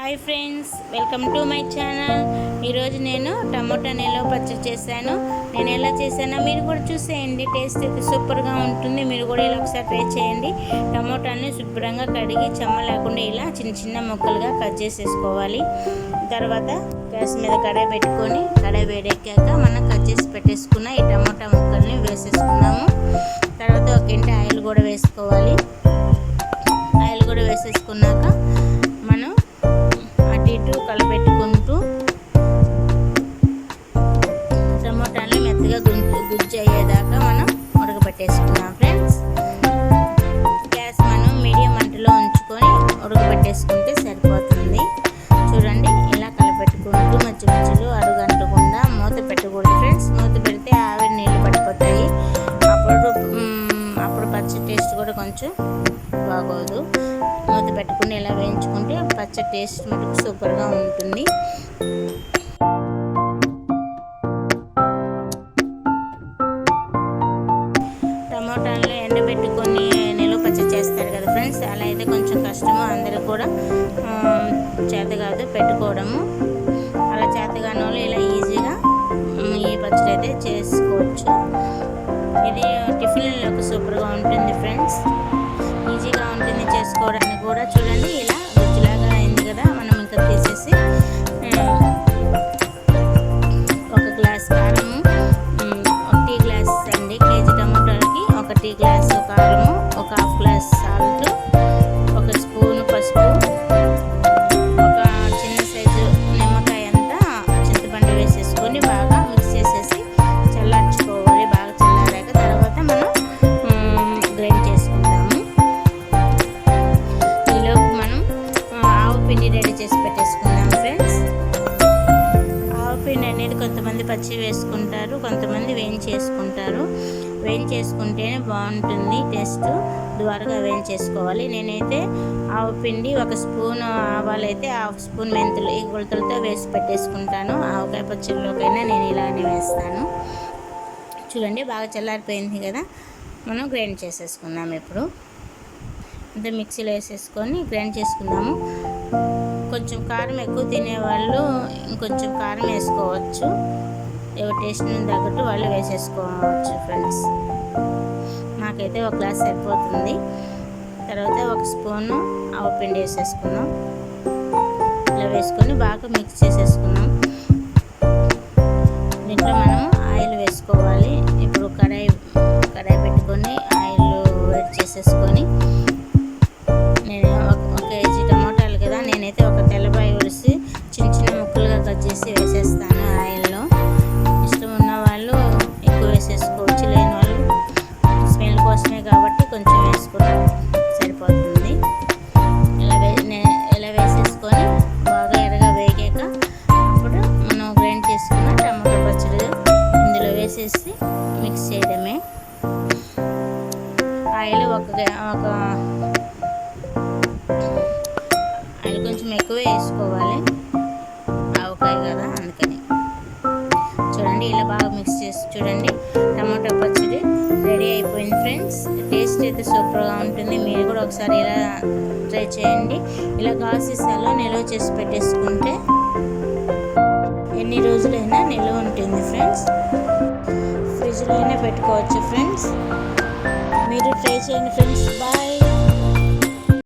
Hi friends welcome to my channel ఈరోజు నేను tomato నిల్వ పచ్చడి చేశాను. నేను ఎలా చేశానో మీరు కూడా చూసేయండి. టేస్ట్ అయితే సూపర్గా ఉంటుంది. మీరు కూడా ఇలా ఒకసారి ట్రై చేయండి. టమోటాని శుభ్రంగా కడిగి చెమ్మ లేకుండా ఇలా చిన్న చిన్న ముక్కలుగా కట్ చేసేసుకోవాలి. తర్వాత గ్యాస్ మీద కడాయి పెట్టుకొని కడాయి వేడెక్కాక మనం కట్ చేసి పెట్టేసుకున్న ఈ టమోటా ముక్కల్ని వేసేసుకున్నాము. తర్వాత ఒక ఇంటి ఆయిల్ కూడా వేసుకోవాలి. ఆయిల్ కూడా వేసేసుకున్నాక ఉడకబెట్టేసుకున్నాం ఫ్రెండ్స్ గ్యాస్ మనం మీడియం మంటలో ఉంచుకొని ఉడకబెట్టేసుకుంటే సరిపోతుంది. చూడండి ఇలా కలపెట్టుకుంటూ మధ్య మధ్యలో అడుగంటకుండా మూత పెట్టకూడదు ఫ్రెండ్స్ మూత పెడితే ఆవిరి నీళ్ళు పడిపోతాయి. అప్పుడు అప్పుడు పచ్చడి టేస్ట్ కూడా కొంచెం బాగోదు. మూత పెట్టుకుని ఇలా వేయించుకుంటే పచ్చ టేస్ట్ మటుకు సూపర్గా ఉంటుంది. టమోటాలను ఎండబెట్టుకొని నిలువపచ్చ చేస్తారు కదా ఫ్రెండ్స్. అలా అయితే కొంచెం కష్టము అందరూ కూడా చేత కాదు పెట్టుకోవడము. అలా చేత కాని వాళ్ళు ఇలా ఈజీగా ఈ పచ్చడి అయితే చేసుకోవచ్చు. ఇది టిఫిన్లకు సూపర్గా ఉంటుంది ఫ్రెండ్స్. ఈజీగా ఉంటుంది చేసుకోవడానికి కూడా. చూడండి చేసి పెట్టేసుకుందాం ఫ్రెండ్స్ ఆవు పిండి అనేది కొంతమంది పచ్చి వేసుకుంటారు కొంతమంది వేయించేసుకుంటారు. వేయించేసుకుంటేనే బాగుంటుంది టేస్ట్. ద్వారగా వేయించేసుకోవాలి. నేనైతే ఆవు పిండి ఒక స్పూన్ ఆవాలైతే హాఫ్ స్పూన్ మెంతులు ఈ కొలతలతో వేసి పెట్టేసుకుంటాను. ఆవకాయ పచ్చడిలోకైనా నేను ఇలానే వేస్తాను. చూడండి బాగా చల్లారిపోయింది కదా. మనం గ్రైండ్ చేసేసుకుందాం ఇప్పుడు. అంటే మిక్సీలో వేసేసుకొని గ్రైండ్ చేసుకుందాము. కొంచెం కారం ఎక్కువ తినేవాళ్ళు ఇంకొంచెం కారం వేసుకోవచ్చు. ఎవరి టేస్ట్ తగ్గట్టు వాళ్ళు వేసేసుకోవచ్చు ఫ్రెండ్స్ నాకైతే ఒక గ్లాస్ సరిపోతుంది. తర్వాత ఒక స్పూను ఆవపిండి వేసేసుకున్నాం ఇలా వేసుకొని బాగా మిక్స్ చేసేసుకున్నాం దీంట్లో మనం వేసి మిక్స్ చేయడమే. ఆయిల్ ఒక ఒక ఆయిల్ కొంచెం ఎక్కువ వేసుకోవాలి. ఆవకాయ కదా అందుకని. చూడండి ఇలా బాగా మిక్స్ చేసి చూడండి. టమాటా పచ్చడి రెడీ అయిపోయింది ఫ్రెండ్స్. టేస్ట్ అయితే సూపర్గా ఉంటుంది. మీరు కూడా ఒకసారి ఇలా ట్రై చేయండి. ఇలా గాసీసాలో నిల్వ చేసి పెట్టేసుకుంటే ఎన్ని రోజులైనా నిల్వ ఉంటుంది ఫ్రెండ్స్. ఫ్రిడ్జ్లోనే పెట్టుకోవచ్చు ఫ్రెండ్స్ మీరు ట్రై చేయండి ఫ్రెండ్స్ బాయ్